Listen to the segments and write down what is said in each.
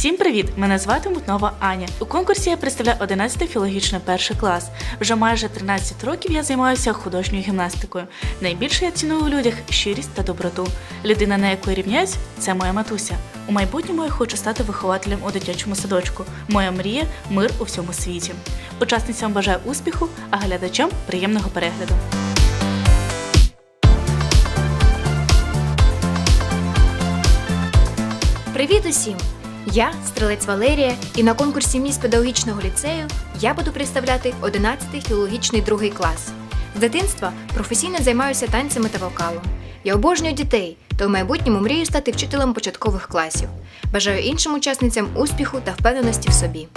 Всім привіт! Мене звати Мутнова Аня. У конкурсі я представляю 11 філологічний перший клас. Вже майже 13 років я займаюся художньою гімнастикою. Найбільше я ціную у людях щирість та доброту. Людина, на яку я рівняюсь, це моя матуся. У майбутньому я хочу стати вихователем у дитячому садочку. Моя мрія мир у всьому світі. Учасницям бажаю успіху, а глядачам приємного перегляду. Привіт усім! Я стрілець Валерія, і на конкурсі міст педагогічного ліцею я буду представляти 11-й філологічний другий клас. З дитинства професійно займаюся танцями та вокалом. Я обожнюю дітей, та у майбутньому мрію стати вчителем початкових класів. Бажаю іншим учасницям успіху та впевненості в собі.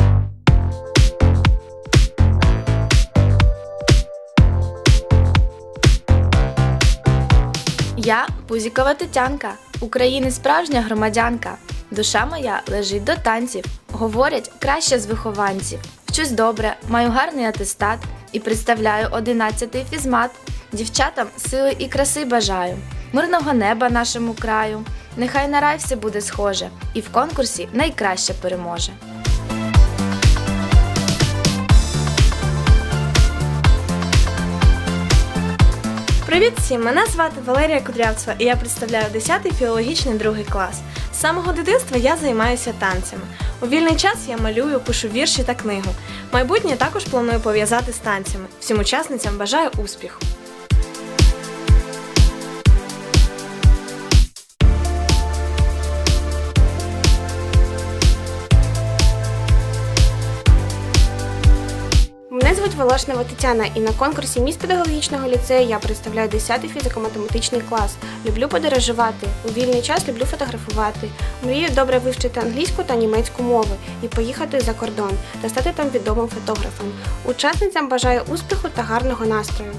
Я Пузікова Тетянка, України справжня громадянка. Душа моя лежить до танців. Говорять краще з вихованців. Вчусь добре, маю гарний атестат і представляю 11-й фізмат. Дівчатам сили і краси бажаю. Мирного неба нашому краю. Нехай на рай все буде схоже, і в конкурсі найкраще переможе. Привіт всім! Мене звати Валерія Кудрявцева і я представляю 10-й філологічний другий клас. З самого дитинства я займаюся танцями. У вільний час я малюю, пишу вірші та книгу. Майбутнє також планую пов'язати з танцями. Всім учасницям бажаю успіху! Звуть Волошнева Тетяна, і на конкурсі міст педагогічного ліцею я представляю 10-й фізико-математичний клас. Люблю подорожувати. У вільний час люблю фотографувати. Мрію добре вивчити англійську та німецьку мови і поїхати за кордон та стати там відомим фотографом. Учасницям бажаю успіху та гарного настрою.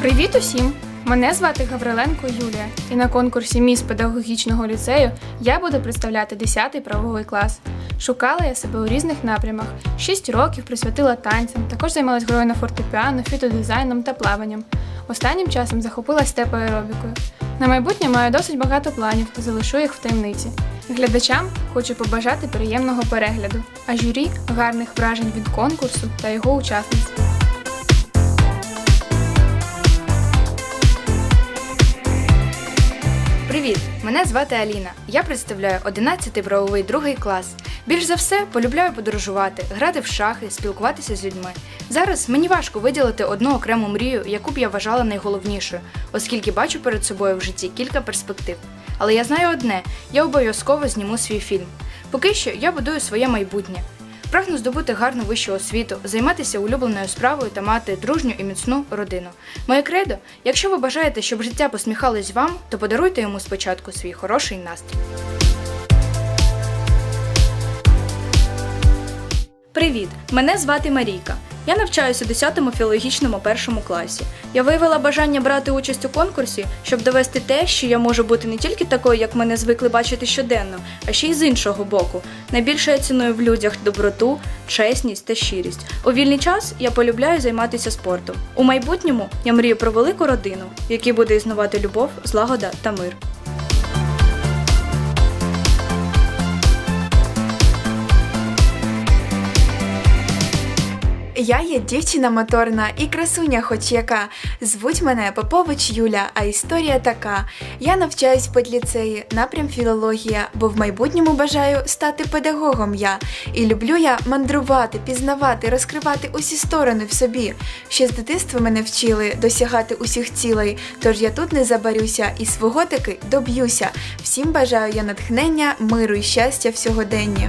Привіт усім! Мене звати Гавриленко Юлія, і на конкурсі Міс педагогічного ліцею я буду представляти 10-й правовий клас. Шукала я себе у різних напрямах. 6 років присвятила танцям, також займалась грою на фортепіано, фітодизайном та плаванням. Останнім часом захопилась степоаеробікою. На майбутнє маю досить багато планів та залишу їх в таємниці. Глядачам хочу побажати приємного перегляду, а журі гарних вражень від конкурсу та його учасниць. Привіт! Мене звати Аліна. Я представляю 11-й правовий другий клас. Більш за все полюбляю подорожувати, грати в шахи, спілкуватися з людьми. Зараз мені важко виділити одну окрему мрію, яку б я вважала найголовнішою, оскільки бачу перед собою в житті кілька перспектив. Але я знаю одне: я обов'язково зніму свій фільм. Поки що я будую своє майбутнє. Прагну здобути гарну вищу освіту, займатися улюбленою справою та мати дружню і міцну родину. Моє кредо, якщо ви бажаєте, щоб життя посміхалось вам, то подаруйте йому спочатку свій хороший настрій. Привіт! Мене звати Марійка. Я навчаюся у 10-му філологічному першому класі. Я виявила бажання брати участь у конкурсі, щоб довести те, що я можу бути не тільки такою, як мене звикли бачити щоденно, а ще й з іншого боку. Найбільше я ціную в людях доброту, чесність та щирість. У вільний час я полюбляю займатися спортом. У майбутньому я мрію про велику родину, в якій буде існувати любов, злагода та мир. Я є дівчина моторна і красуня, хоч яка. Звуть мене Попович Юля, а історія така. Я навчаюсь в педліцеї, напрям філологія, бо в майбутньому бажаю стати педагогом я. І люблю я мандрувати, пізнавати, розкривати усі сторони в собі. Ще з дитинства мене вчили досягати усіх цілей, тож я тут не забарюся і свого таки доб'юся. Всім бажаю я натхнення, миру і щастя в сьогоденні.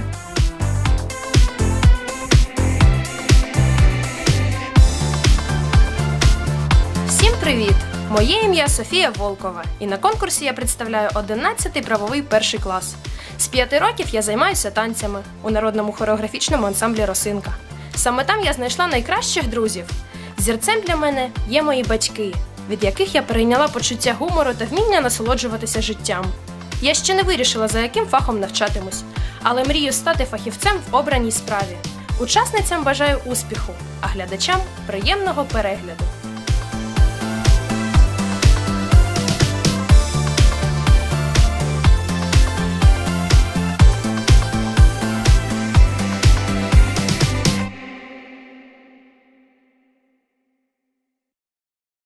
Моє ім'я Софія Волкова, і на конкурсі я представляю 11-й правовий перший клас. З п'яти років я займаюся танцями у народному хореографічному ансамблі Росинка. Саме там я знайшла найкращих друзів. Зірцем для мене є мої батьки, від яких я перейняла почуття гумору та вміння насолоджуватися життям. Я ще не вирішила, за яким фахом навчатимусь, але мрію стати фахівцем в обраній справі. Учасницям бажаю успіху, а глядачам приємного перегляду.